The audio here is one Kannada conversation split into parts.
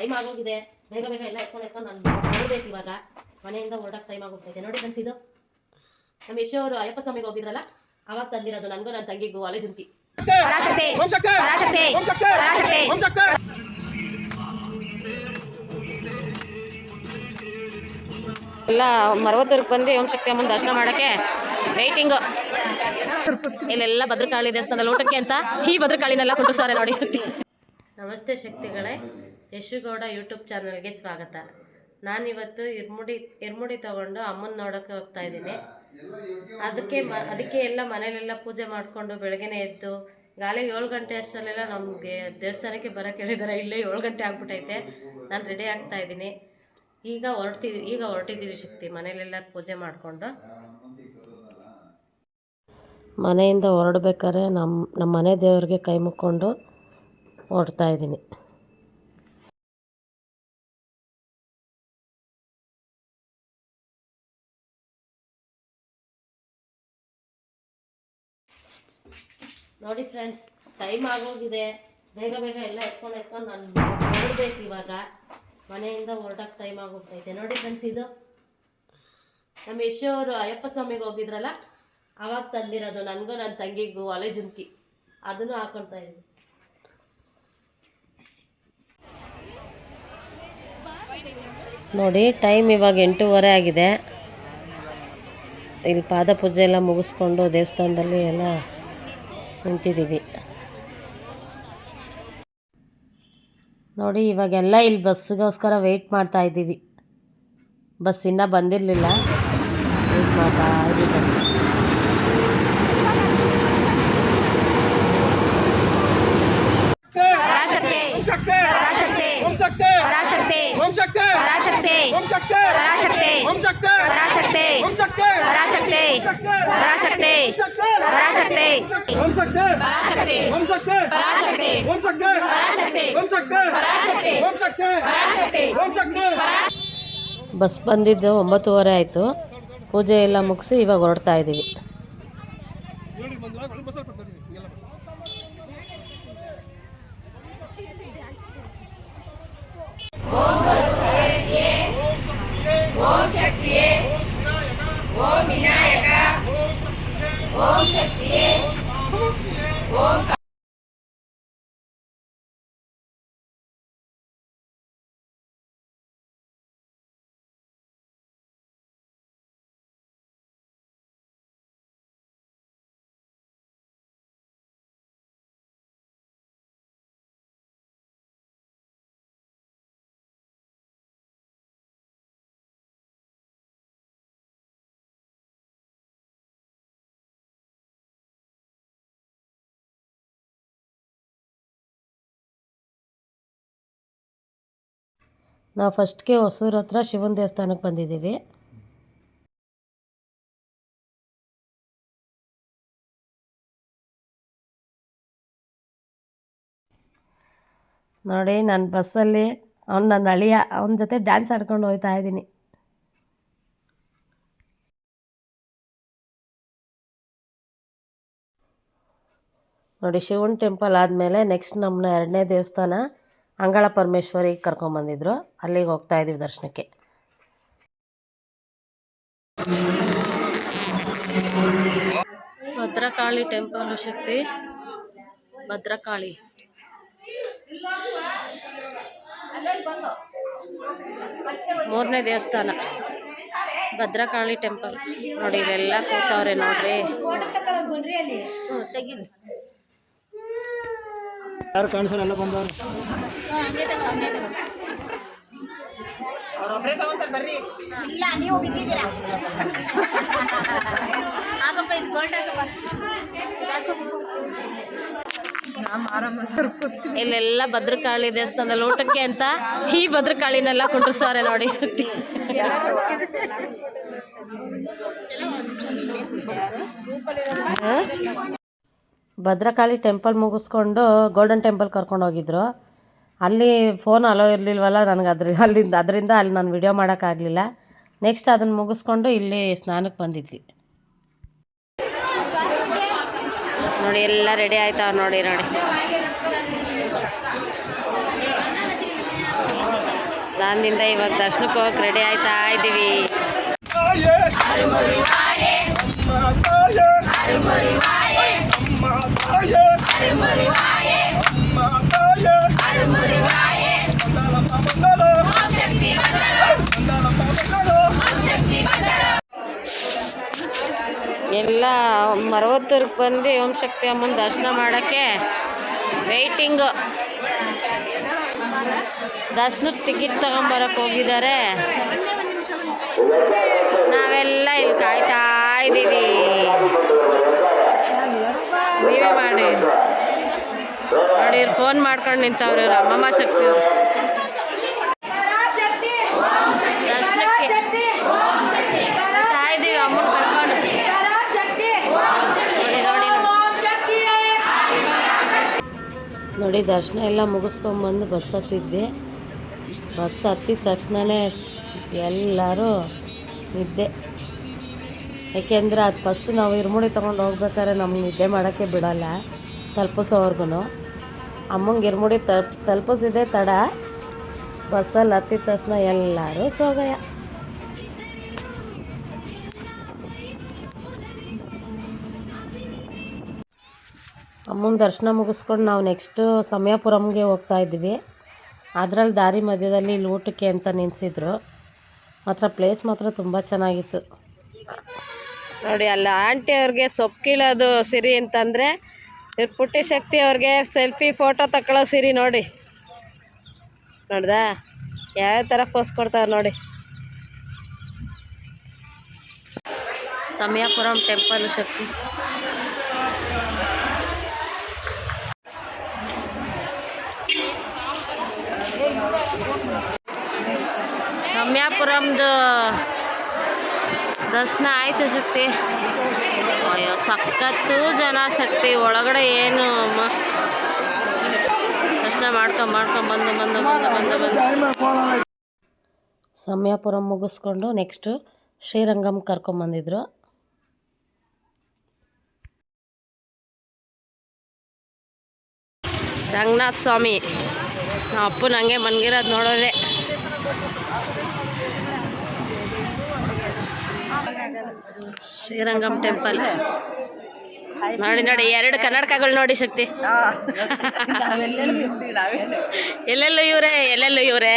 ಟೈಮ್ ಆಗೋಗಿದೆ. ಬೇಗ ಬೇಗ ಎಲ್ಲ ಎತ್ಕೊಂಡು ಎತ್ಕೊಂಡು ನಾನು ಹೋಗ್ಬೇಕು ಇವಾಗ. ಮನೆಯಿಂದ ಹೊರಡಕ್ಕೆ ಟೈಮ್ ಆಗೋಗ್ತೈತೆ ನೋಡಿ ಫ್ರೆಂಡ್ಸ್ ಇದು. ನಮ್ಮ ಯಶೋ ಅವರು ಅಯ್ಯಪ್ಪ ಸ್ವಾಮಿಗೆ ಹೋಗಿದ್ರಲ್ಲ? ಅವಾಗ ತಂದಿರೋದು ನನಗೂ ನನ್ನ ತಂಗಿಗೂ ಅಲೆ ಜುಂತಿ ಎಲ್ಲ ಮರವತ್ತೂರಿಗೆ ಬಂದು ಓಂ ಶಕ್ತಿ ಅಮ್ಮನ ದರ್ಶನ ಮಾಡೋಕ್ಕೆ ವೆಯ್ಟಿಂಗು ಇಲ್ಲೆಲ್ಲ ಭದ್ರಕಾಳಿ ದೇವಸ್ಥಾನದಲ್ಲಿ ಊಟಕ್ಕೆ ಅಂತ ಈ ಭದ್ರಕಾಳಿನೆಲ್ಲ ಕುಂಡ್ರಿಸ್ತಾರೆ ನೋಡಿ. ನಮಸ್ತೆ ಶಕ್ತಿಗಳೇ ಯಶುಗೌಡ ಯೂಟ್ಯೂಬ್ ಚಾನಲ್ಗೆ ಸ್ವಾಗತ. ನಾನಿವತ್ತು ಇರ್ಮುಡಿ ಇರ್ಮುಡಿ ತಗೊಂಡು ಅಮ್ಮನ ನೋಡೋಕ್ಕೆ ಹೋಗ್ತಾ ಇದ್ದೀನಿ. ಅದಕ್ಕೆ ಮ, ಅದಕ್ಕೆ ಎಲ್ಲ ಮನೇಲೆಲ್ಲ ಪೂಜೆ ಮಾಡಿಕೊಂಡು ಬೆಳಗ್ಗೆನೆ ಎದ್ದು, ಗಾಲಿ ಏಳು ಗಂಟೆ ಅಷ್ಟರಲ್ಲೆಲ್ಲ ನಮಗೆ ದೇವಸ್ಥಾನಕ್ಕೆ ಬರೋಕೆ ಹೇಳಿದ್ದಾರೆ ಇಲ್ಲೇ ಏಳು ಗಂಟೆ ಆಗ್ಬಿಟ್ಟೈತೆ ನಾನು ರೆಡಿ ಆಗ್ತಾ ಇದ್ದೀನಿ. ಈಗ ಹೊರಡ್ತಿದ್ವಿ ಈಗ ಹೊರಟಿದ್ದೀವಿ ಶಕ್ತಿ ಮನೇಲೆಲ್ಲ ಪೂಜೆ ಮಾಡಿಕೊಂಡು. ಮನೆಯಿಂದ ಹೊರಡ್ಬೇಕಾದ್ರೆ ನಮ್ಮ ನಮ್ಮ ಮನೆ ದೇವರಿಗೆ ಕೈ ಮುಕ್ಕೊಂಡು ಹೊರಡ್ತಾ ಇದ್ದೀನಿ. ನೋಡಿ ಫ್ರೆಂಡ್ಸ್ ಟೈಮ್ ಆಗೋಗಿದೆ. ಬೇಗ ಬೇಗ ಎಲ್ಲ ಎತ್ಕೊಂಡು ಎತ್ಕೊಂಡು ನಾನು ಹೊರಡ್ಬೇಕು ಇವಾಗ. ಮನೆಯಿಂದ ಹೊರಡಕ್ಕೆ ಟೈಮ್ ಆಗೋಗ್ತೈತೆ ನೋಡಿ ಫ್ರೆಂಡ್ಸ್ ಇದು. ನಮ್ಮ ಯಶೋ ಅವರು ಅಯ್ಯಪ್ಪ ಸ್ವಾಮಿಗೆ ಹೋಗಿದ್ರಲ್ಲ? ಅವಾಗ ತಂದಿರೋದು. ನನಗೂ ನನ್ನ ತಂಗಿಗೂ ಒಲೆ ಜುಮ್ಕಿ. ಅದನ್ನು ಹಾಕೊಳ್ತಾ ಇದ್ದೀನಿ. ನೋಡಿ ಟೈಮ್ ಇವಾಗ ಎಂಟೂವರೆ ಆಗಿದೆ. ಇಲ್ಲಿ ಪಾದ ಪೂಜೆ ಎಲ್ಲ ಮುಗಿಸ್ಕೊಂಡು ದೇವಸ್ಥಾನದಲ್ಲಿ ಎಲ್ಲ ನಿಂತಿದ್ದೀವಿ. ನೋಡಿ, ಇವಾಗೆಲ್ಲ ಇಲ್ಲಿ ಬಸ್ಸಿಗೋಸ್ಕರ ವೆಯ್ಟ್ ಮಾಡ್ತಾ ಇದ್ದೀವಿ. ಬಸ್ ಇನ್ನೂ ಬಂದಿರಲಿಲ್ಲ. ವೆಯ್ಟ್ ಮಾಡ್ತಾ ಇದ್ದೀವಿ ಬಸ್ ಪರಾಶಕ್ತಿ ಪರಾಶಕ್ತಿ ಪರಾಶಕ್ತಿ ಪರಾಶಕ್ತಿ ಪರಾಶಕ್ತಿ ಪರಾಶಕ್ತಿ ಪರಾಶಕ್ತಿ ಪರಾಶಕ್ತಿ ಪರಾಶಕ್ತಿ ಪರಾಶಕ್ತಿ ಪರಾಶಕ್ತಿ ಪರಾಶಕ್ತಿ ಪರಾಶಕ್ತಿ ಬಸ್ ಬಂದಿದ್ದು ಒಂಬತ್ತುವರೆ ಆಯಿತು ಪೂಜೆ ಎಲ್ಲ ಮುಗಿಸಿ ಇವಾಗ ಹೊರಡ್ತಾ ಇದ್ದೀವಿ ఓంకార ನಾವು ಫಸ್ಟ್ಗೆ ಹೊಸೂರು ಹತ್ರ ಶಿವನ ದೇವಸ್ಥಾನಕ್ಕೆ ಬಂದಿದ್ದೀವಿ. ನೋಡಿ, ನಾನು ಬಸ್ಸಲ್ಲಿ ಅವ್ನು ನನ್ನ ಅಳಿಯ, ಅವನ ಜೊತೆ ಡ್ಯಾನ್ಸ್ ಆಡ್ಕೊಂಡು ಹೋಗ್ತಾ ಇದ್ದೀನಿ. ನೋಡಿ, ಶಿವನ್ ಟೆಂಪಲ್ ಆದಮೇಲೆ ನೆಕ್ಸ್ಟ್ ನಮ್ಮನ್ನ ಎರಡನೇ ದೇವಸ್ಥಾನ. ಅಂಗಳ ಪರಮೇಶ್ವರಿಗೆ ಕರ್ಕೊಂಬಂದಿದ್ರು ಅಲ್ಲಿಗೆ ಹೋಗ್ತಾ ಇದ್ದೀವಿ ದರ್ಶನಕ್ಕೆ. ಭದ್ರಕಾಳಿ ಟೆಂಪಲ್ ಶಕ್ತಿ. ಭದ್ರಕಾಳಿ. ಮೂರನೇ ದೇವಸ್ಥಾನ. ಭದ್ರಕಾಳಿ ಟೆಂಪಲ್ ನೋಡಿ, ಇಲ್ಲೆಲ್ಲ ಕೂತವ್ರೆ ನೋಡ್ರಿ. ತೆಗೀರಿ ಯಾರು ಕಾಣಿಸಲ್ಲ ಎಲ್ಲ ಬಂದವರು? ಇಲ್ಲ ನೀವು ಬಿಸಿದ್ದೀರಾ ಆಗಪ್ಪ ಇದು ಗೋಲ್ಡ್ ಆಗಪ್ಪ ಇಲ್ಲೆಲ್ಲ ಭದ್ರಕಾಳಿ ದೇವಸ್ಥಾನದಲ್ಲಿ ಊಟಕ್ಕೆ ಅಂತ ಈ ಭದ್ರಕಾಳಿನೆಲ್ಲ ಕುಂಡ್ರಿಸವ್ರೆ ನೋಡಿ. ಹ? ಭದ್ರಕಾಳಿ ಟೆಂಪಲ್ ಮುಗಿಸ್ಕೊಂಡು ಗೋಲ್ಡನ್ ಟೆಂಪಲ್ ಕರ್ಕೊಂಡು ಹೋಗಿದ್ರು. ಅಲ್ಲಿ ಫೋನ್ ಅಲೋ ಇರಲಿಲ್ವಲ್ಲ ನನಗೆ ಅದ್ರ, ಅಲ್ಲಿಂದ, ಅದರಿಂದ ಅಲ್ಲಿ ನಾನು ವಿಡಿಯೋ ಮಾಡೋಕ್ಕಾಗಲಿಲ್ಲ ನೆಕ್ಸ್ಟ್ ಅದನ್ನು ಮುಗಿಸ್ಕೊಂಡು ಇಲ್ಲಿ ಸ್ನಾನಕ್ಕೆ ಬಂದಿದ್ವಿ. ನೋಡಿ, ಎಲ್ಲ ರೆಡಿ ಆಯ್ತಾವ ನೋಡಿ ನೋಡಿ. ಸ್ನಾನದಿಂದ ಇವಾಗ ದರ್ಶನಕ್ಕೆ ಹೋಗಕ್ಕೆ ರೆಡಿ ಆಯ್ತಾ ಇದ್ದೀವಿ ಎಲ್ಲ ಮರವತ್ತೂರ್ಗೆ ಬಂದು ಓಂ ಶಕ್ತಿ ಅಮ್ಮನ ದರ್ಶನ ಮಾಡೋಕ್ಕೆ ವೆಯ್ಟಿಂಗು ದರ್ಶನದ ಟಿಕೆಟ್ ತಗೊಂಬರಕ್ಕೆ ಹೋಗಿದ್ದಾರೆ. ನಾವೆಲ್ಲ ಇಲ್ಲಿ ಕಾಯ್ತಾ ಇದ್ದೀವಿ ನೀವೇ ಮಾಡಿ. ನೋಡಿ ಇವ್ರು ಫೋನ್ ಮಾಡ್ಕೊಂಡು ನಿಂತವ್ರು ಇವ್ರು. ಅಮ್ಮಮ್ಮ ಶಕ್ತಿ. ಅವ್ರು ನೋಡಿ ದರ್ಶನ ಎಲ್ಲ ಮುಗಿಸ್ಕೊಂಬಂದು ಬಸ್ ಹತ್ತಿದ್ದೆ ಬಸ್ ಹತ್ತಿದ ತಕ್ಷಣವೇ ಎಲ್ಲರೂ ನಿದ್ದೆ. ಏಕೆಂದರೆ ಅದು ಫಸ್ಟ್ ನಾವು ಇರ್ಮುಡಿ ತೊಗೊಂಡು ಹೋಗ್ಬೇಕಾದ್ರೆ ನಮ್ಗೆ ನಿದ್ದೆ ಮಾಡೋಕ್ಕೆ ಬಿಡೋಲ್ಲ ತಲುಪಿಸೋವರ್ಗು ಅಮ್ಮಂಗೆ ಇರ್ಮುಡಿ ತಲುಪ್ ತಲುಪಿಸಿದೆ ತಡ ಬಸ್ಸಲ್ಲಿ ಹತ್ತಿದ ತಕ್ಷಣ ಎಲ್ಲರೂ ಸೋಗಯ್ಯ ಅಮ್ಮನ ದರ್ಶನ ಮುಗಿಸ್ಕೊಂಡು ನಾವು ನೆಕ್ಸ್ಟು ಸಮಯಪುರಮ್ಗೆ ಹೋಗ್ತಾ ಇದ್ವಿ. ಅದರಲ್ಲಿ ದಾರಿ ಮಧ್ಯದಲ್ಲಿ ಇಲ್ಲಿ ಊಟಕ್ಕೆ ಅಂತ ನಿಲ್ಲಿಸಿದ್ರು ಮಾತ್ರ ಪ್ಲೇಸ್ ಮಾತ್ರ ತುಂಬ ಚೆನ್ನಾಗಿತ್ತು. ನೋಡಿ, ಅಲ್ಲ, ಆಂಟಿ ಅವ್ರಿಗೆ ಸೊಪ್ಪು ಕೀಳೋದು ಸಿರಿ ಅಂತಂದರೆ ಇವ್ರ ಪುಟ್ಟಿ ಶಕ್ತಿ ಅವ್ರಿಗೆ ಸೆಲ್ಫಿ, ಫೋಟೋ ತಗೊಳ್ಳೋ ಸಿರಿ ನೋಡಿ. ನೋಡ್ದಾ? ಯಾವ್ಯಾವ ಥರ ಪೋಸ್ ಕೊಡ್ತಾವ್ರೆ ನೋಡಿ. ಸಮಯಪುರಂ ಟೆಂಪಲ್ ಶಕ್ತಿ. ಸಮಯಾಪುರಂದು ದರ್ಶನ ಆಯ್ತು ಶಕ್ತಿ. ಅಯ್ಯೋ, ಸಖತ್ತು ಜನ ಶಕ್ತಿ ಒಳಗಡೆ ಏನು ಅಮ್ಮ? ದರ್ಶನ ಮಾಡ್ಕೊಂಡು ಮಾಡ್ಕೊಂಡು ಬಂದು ಬಂದು ಬಂದು ಬಂದು ಬಂದು. ಸಮಯಾಪುರಂ ಮುಗಿಸ್ಕೊಂಡು ನೆಕ್ಸ್ಟು ಶ್ರೀರಂಗಂ ಕರ್ಕೊಂಬಂದಿದ್ರು ರಂಗನಾಥ ಸ್ವಾಮಿ. ನಮ್ಮ ಅಪ್ಪನ ಹಂಗೆ ಮನ್ಗಿರೋದು ನೋಡೋದೆ ಶ್ರೀರಂಗಂ ಟೆಂಪಲ್ ನೋಡಿ ನೋಡಿ, ಎರಡು ಕನ್ನಡಕಗಳು ನೋಡಿ ಶಕ್ತಿ. ಎಲ್ಲೆಲ್ಲೂ ಇವರೇ ಎಲ್ಲೆಲ್ಲೂ ಇವರೇ.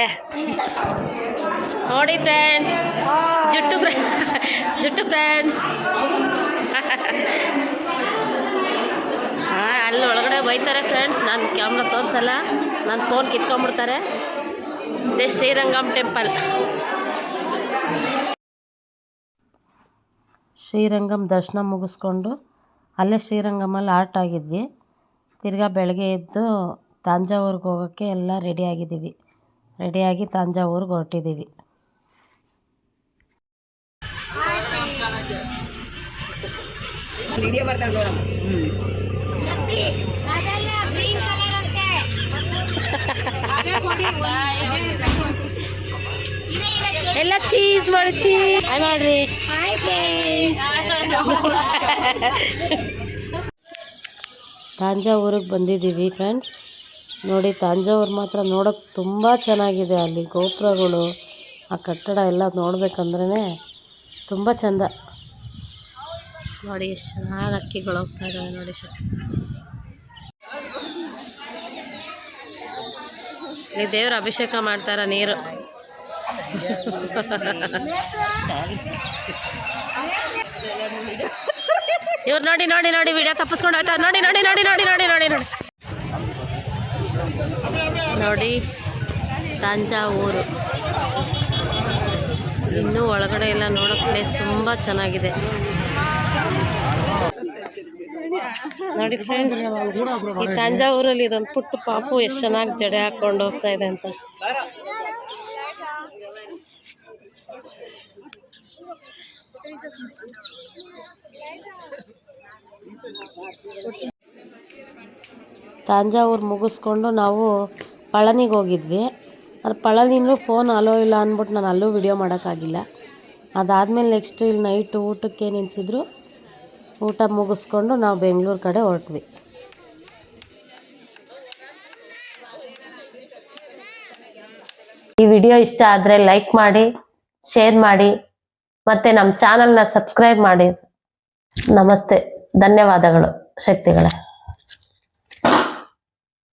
ನೋಡಿ ಫ್ರೆಂಡ್ಸ್ ಜುಟ್ಟು ಜುಟ್ಟು ಫ್ರೆಂಡ್ಸ್ ಹಾಂ, ಅಲ್ಲಿ ಒಳಗಡೆ ಬೈತಾರೆ ಫ್ರೆಂಡ್ಸ್ ನಾನು ಕ್ಯಾಮ್ರಾ ತೋರಿಸಲ್ಲ. ನನ್ನ ಫೋನ್ ಕಿತ್ಕೊಂಡ್ಬಿಡ್ತಾರೆ. ಇದೇ ಶ್ರೀರಂಗಂ ಟೆಂಪಲ್ ಶ್ರೀರಂಗಂ ದರ್ಶನ ಮುಗಿಸ್ಕೊಂಡು ಅಲ್ಲೇ ಶ್ರೀರಂಗಮಲ್ಲಿ ಆರ್ಟ್ ಆಗಿದ್ವಿ. ತಿರ್ಗಾ ಬೆಳಗ್ಗೆ ಎದ್ದು ತಾಂಜಾವೂರಿಗೆ ಹೋಗೋಕ್ಕೆ ಎಲ್ಲ ರೆಡಿ ಆಗಿದ್ದೀವಿ. ರೆಡಿಯಾಗಿ ತಾಂಜಾವೂರಿಗೆ ಹೊರಟಿದ್ದೀವಿ. ಎಲ್ಲ ಚೀಸ್ ಮಾಡಿ ಚೀಸ್ ಹಾಯ್ ಮಾಡ್ರಿ ತಾಂಜಾವೂರಿಗೆ ಬಂದಿದ್ದೀವಿ ಫ್ರೆಂಡ್ಸ್ ನೋಡಿ ತಾಂಜಾವೂರು ಮಾತ್ರ ನೋಡೋಕ್ಕೆ ತುಂಬ ಚೆನ್ನಾಗಿದೆ ಅಲ್ಲಿ. ಗೋಪುರಗಳು, ಆ ಕಟ್ಟಡ ಎಲ್ಲ ನೋಡ್ಬೇಕಂದ್ರೆ ತುಂಬ ಚೆಂದ. ನೋಡಿ, ಎಷ್ಟು ಚೆನ್ನಾಗಿ ಅಕ್ಕಿಗಳು ಹೋಗ್ತಾ ಇದ್ದಾವೆ ನೋಡಿ ಸರ್. ಇಲ್ಲಿ ದೇವ್ರ ಅಭಿಷೇಕ ಮಾಡ್ತಾರ ನೀರು. ಇವ್ರು ನೋಡಿ ನೋಡಿ ನೋಡಿ ವಿಡಿಯೋ ತಪ್ಪಿಸ್ಕೊಂಡು ಹೋಯ್ತಾರೆ ನೋಡಿ ನೋಡಿ ನೋಡಿ ನೋಡಿ ನೋಡಿ ನೋಡಿ ನೋಡಿ. ನೋಡಿ ತಂಜಾವೂರು ಇನ್ನೂ ಒಳಗಡೆ ಎಲ್ಲ ನೋಡೋ ಪ್ಲೇಸ್ ತುಂಬ ಚೆನ್ನಾಗಿದೆ. ನೋಡಿ ಫ್ರೆಂಡ್ಸ್ ಈ ತಂಜಾವೂರಲ್ಲಿ ಇದೊಂದು ಪುಟ್ಟ ಪಾಪು ಎಷ್ಟು ಚೆನ್ನಾಗಿ ಜಡೆ ಹಾಕ್ಕೊಂಡು ಹೋಗ್ತಾ ಇದೆ ಅಂತ. ತಾಂಜಾವೂರು ಮುಗಿಸ್ಕೊಂಡು ನಾವು ಪಳನಿಗೆ ಹೋಗಿದ್ವಿ. ಅದು ಪಳನಿನೂ ಫೋನ್ ಅಲೋ ಇಲ್ಲ ಅಂದ್ಬಿಟ್ಟು ನಾನು ಅಲ್ಲೂ ವಿಡಿಯೋ ಮಾಡೋಕ್ಕಾಗಿಲ್ಲ. ಅದಾದಮೇಲೆ ನೆಕ್ಸ್ಟ್ ಇಲ್ಲಿ ನೈಟು ಊಟಕ್ಕೆ ನಿಲ್ಲಿಸಿದ್ರು ಊಟ ಮುಗಿಸ್ಕೊಂಡು ನಾವು ಬೆಂಗಳೂರು ಕಡೆ ಹೊರಟ್ವಿ. ಈ ವಿಡಿಯೋ ಇಷ್ಟ ಆದರೆ ಲೈಕ್ ಮಾಡಿ ಶೇರ್ ಮಾಡಿ, ಮತ್ತೆ ನಮ್ಮ ಚಾನಲ್ನ ಸಬ್ಸ್ಕ್ರೈಬ್ ಮಾಡಿ. ನಮಸ್ತೆ. ಧನ್ಯವಾದಗಳು. ಶಕ್ತಿಗಳೇ.